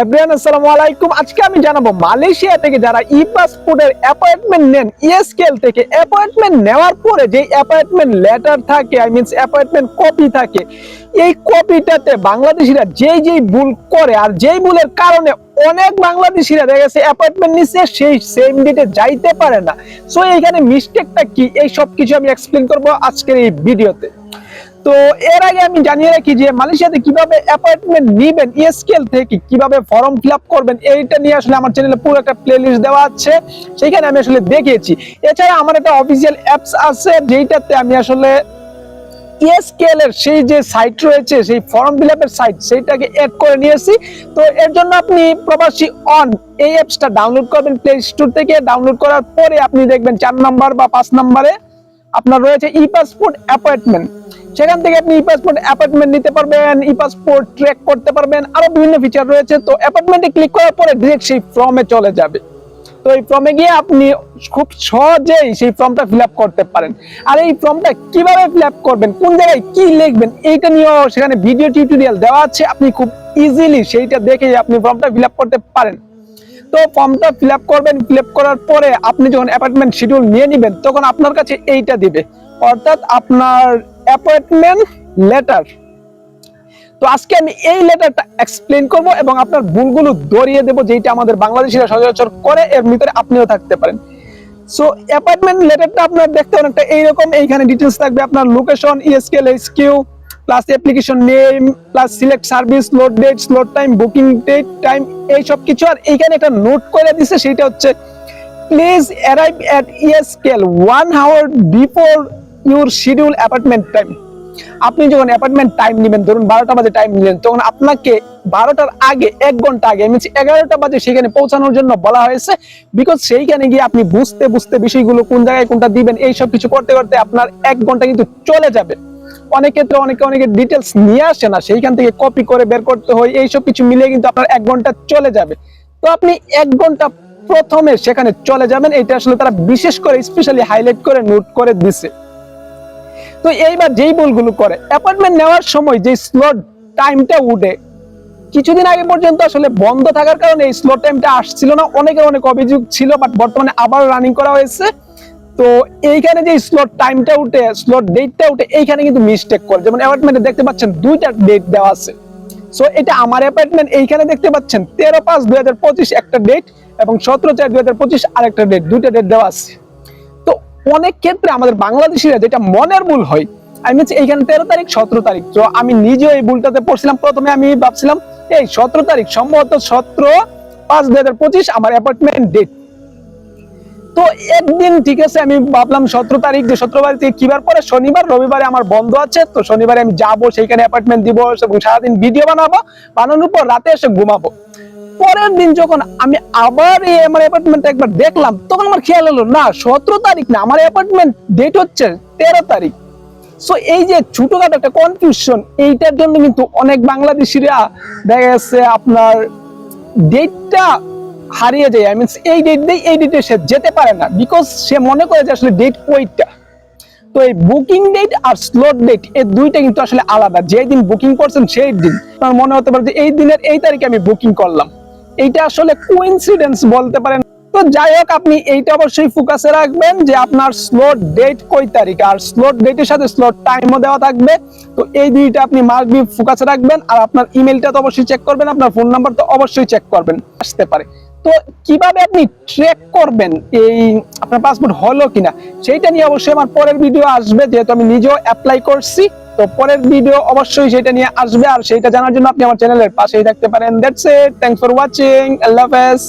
Everyone আসসালামু আলাইকুম। আজকে আমি জানাব, মালয়েশিয়া থেকে যারা ই পাসপোর্টের অ্যাপয়েন্টমেন্ট নেন ইএসকেল থেকে অ্যাপয়েন্টমেন্ট নেওয়ার পরে যে অ্যাপয়েন্টমেন্ট লেটার থাকে আই মিনস অ্যাপয়েন্টমেন্ট কপি থাকে, এই কপিটাতে বাংলাদেশিরা যেই যেই ভুল করে আর যেই ভুলের কারণে অনেক বাংলাদেশিরা দেখা গেছে অ্যাপয়েন্টমেন্ট নিচ্ছে সেই সেম ডেটে যাইতে পারে না। সো এইখানে মিস্টেকটা কি? এই সব কিছু আমি এক্সপ্লেন করব আজকের এই ভিডিওতে তো এর আগে আমি জানিয়ে রাখি যে মালয়েশিয়াতে কীভাবে অ্যাপয়েন্টমেন্ট নিবেন ইএসকেল থেকে কীভাবে ফর্ম ফিল করবেন, এইটা নিয়ে আসলে আমার চ্যানেলে পুরো একটা প্লেলিস্ট দেওয়া আছে। সেইখানে আমি আসলে দেখিয়েছি। এছাড়া আমার একটা অফিসিয়াল অ্যাপস আছে, যেইটাতে আমি আসলে ইএসকেল এর সেই যে সাইট রয়েছে, সেই ফর্ম ফিল আপের সাইট সেইটাকে এড করে নিয়েছি। তো এর জন্য আপনি প্রবাসী অন এই অ্যাপসটা ডাউনলোড করবেন প্লে স্টোর থেকে ডাউনলোড করার পরে আপনি দেখবেন চার নাম্বার বা পাঁচ নাম্বারে আপনার রয়েছে ই পাসপোর্ট অ্যাপয়েন্টমেন্ট সেখান থেকে আপনি ই পাসপোর্ট অ্যাপয়েন্টমেন্ট নিতে পারবেন ই পাসপোর্ট ট্র্যাক করতে পারবেন, আরও বিভিন্ন ফিচার রয়েছে। তো অ্যাপয়েন্টমেন্টে ক্লিক করার পরে ডিরেক্ট সেই ফর্মে চলে যাবে। তো এই ফর্মে গিয়ে আপনি খুব সহজেই সেই ফর্মটা ফিল করতে পারেন। আর এই ফর্মটা কীভাবে ফিল করবেন, কোন জায়গায় কি লিখবেন, এইটা নিয়েও সেখানে ভিডিও টিউটোরিয়াল দেওয়া আছে। আপনি খুব ইজিলি সেইটা দেখে আপনি ফর্মটা ফিল করতে পারেন। তো ফর্মটা ফিল করবেন ফিল করার পরে আপনি যখন অ্যাপয়েন্টমেন্ট শিডিউল নিয়ে নেবেন, তখন আপনার কাছে এইটা দিবে। অর্থাৎ আপনার অ্যাপয়েন্টমেন্ট লেটার তো আজকে আমি এই লেটারটা এক্সপ্লেন করব এবং আপনার ভুলগুলো ধরিয়ে দেব যেটা আমাদের বাংলাদেশিরা সচরাচর করে, এর ভিতরে আপনিও থাকতে পারেন। সো অ্যাপয়েন্টমেন্ট লেটারটা আপনার দেখতে অনেকটা এইরকম, এইখানে ডিটেলস থাকবে আপনার লোকেশন ইএসকেল SQ plus application name plus select service load date slot time booking date time এই সব কিছু। আর এইখানে একটা নোট করে দিছে, সেটা হচ্ছে please arrive at ইএসকেল one hour before your schedule apartment time আপনি যখন অ্যাপার্টমেন্ট টাইম নেবেন, ধরুন বারোটা বাজে টাইম নিলেন, তখন আপনাকে বারোটার আগে, এক ঘণ্টা আগে মিনস এগারোটা বাজে সেখানে পৌঁছানোর জন্য বলা হয়েছে বিকজ সেইখানে গিয়ে আপনি বুঝতে বুঝতে বিষয়গুলো কোন জায়গায় কোনটা দিবেন, এই সব কিছু করতে করতে আপনার এক ঘণ্টা কিন্তু চলে যাবে। অনেক ক্ষেত্রে অনেকে অনেকে ডিটেলস নিয়ে আসে না, সেইখান থেকে কপি করে বের করতে হয়, এইসব কিছু মিলিয়ে কিন্তু আপনার এক ঘণ্টা চলে যাবে। তো আপনি এক ঘণ্টা প্রথমে সেখানে চলে যাবেন এটা আসলে তারা বিশেষ করে স্পেশালি হাইলাইট করে নোট করে দিছে। তো এইবার যেই ভুলগুলো করে অ্যাপয়েন্টমেন্ট নেওয়ার সময় যে স্লট টাইমটা উঠে, কিছুদিন আগে পর্যন্ত আসলে বন্ধ থাকার কারণে এই স্লট টাইমটা আসছিল না, অনেকের অনেক অভিযোগ ছিল বাট বর্তমানে আবার রানিং করা হয়েছে। তো এইখানে যে স্লট টাইমটা উঠে স্লট ডেটটা উঠে, এইখানে কিন্তু মিস্টেক করে। যেমন অ্যাপয়েন্টমেন্টে দেখতে পাচ্ছেন দুইটা ডেট দেওয়া আছে। সো এটা আমার অ্যাপয়েন্টমেন্ট এইখানে দেখতে পাচ্ছেন তেরো পাঁচ দুই হাজার পঁচিশ একটা ডেট এবং সতেরো চার দুই হাজার পঁচিশ আরেকটা ডেট দুইটা ডেট দেওয়া আছে। তো অনেক ক্ষেত্রে আমাদের বাংলাদেশিরা যেটা মনের ভুল হয়, আমি মিনস এইখানে তেরো তারিখ, সতেরো তারিখ। তো আমি নিজেও এই ভুলটাতে পড়ছিলাম, প্রথমে আমি ভাবছিলাম, এই সতেরো তারিখ, সম্ভবত সতেরো পাঁচ দুই হাজার পঁচিশ আমার অ্যাপয়েন্টমেন্ট ডেট তো একদিন ঠিক আছে, আমি ভাবলাম সতেরো তারিখ যে সতেরো তারিখ থেকে কিবার পরে? শনিবার, রবিবারে আমার বন্ধ আছে, তো শনিবারে আমি যাব, সেইখানে অ্যাপার্টমেন্ট দিব, এবং সারাদিন ভিডিও বানাবো, বানানোর পর রাতে এসে ঘুমাবো। পরের দিন যখন আমি আবার এই আমার অ্যাপার্টমেন্ট একবার দেখলাম, তখন আমার খেয়াল হলো না, সতেরো তারিখ না, আমার অ্যাপার্টমেন্ট ডেট হচ্ছে তেরো তারিখ। সো এই যে ছোটখাটো একটা কনফিউশন এইটার জন্য কিন্তু অনেক বাংলাদেশিরা দেখা যাচ্ছে আপনার ডেটটা হারিয়ে যায়। আই মিনস এই ডেট দিয়ে এই ডেটে সে যেতে পারে না বিকজ সে মনে করে যে আসলে ডেট ওইটা তো এই বুকিং ডেট আর স্লট ডেট এই দুইটা কিন্তু আসলে আলাদা। যেই দিন বুকিং করছেন সেই দিন। আপনার মনে হতে পারে যে এই দিনের এই তারিখে আমি বুকিং করলাম। এইটা আসলে কোইন্সিডেন্স বলতে পারেন। তো যাই হোক, আপনি এইটা অবশ্যই ফোকাসে রাখবেন যে আপনার স্লট ডেট কই তারিখ। আর স্লট ডেটের সাথে স্লট টাইমও দেওয়া থাকবে। তো এই দুইটা আপনি মাস্ট বি ফোকাসে রাখবেন। আর আপনার ইমেলটা তো অবশ্যই চেক করবেন। আপনার ফোন নাম্বার তো অবশ্যই চেক করবেন। আসতে পারে। তো কীভাবে আপনি ট্রেক করবেন? এই আপনার পাসপোর্ট হলো কিনা? সেইটা নিয়ে অবশ্যই আমার পরের ভিডিও আসবে, যেহেতু আমি নিজেও অ্যাপ্লাই করছি। তো পরের ভিডিও অবশ্যই সেটা নিয়ে আসবে, আর সেটা জানার জন্য আপনি আমার চ্যানেলের পাশেই থাকতে পারেন। That's it thanks for watching আল্লাহ হাফেজ।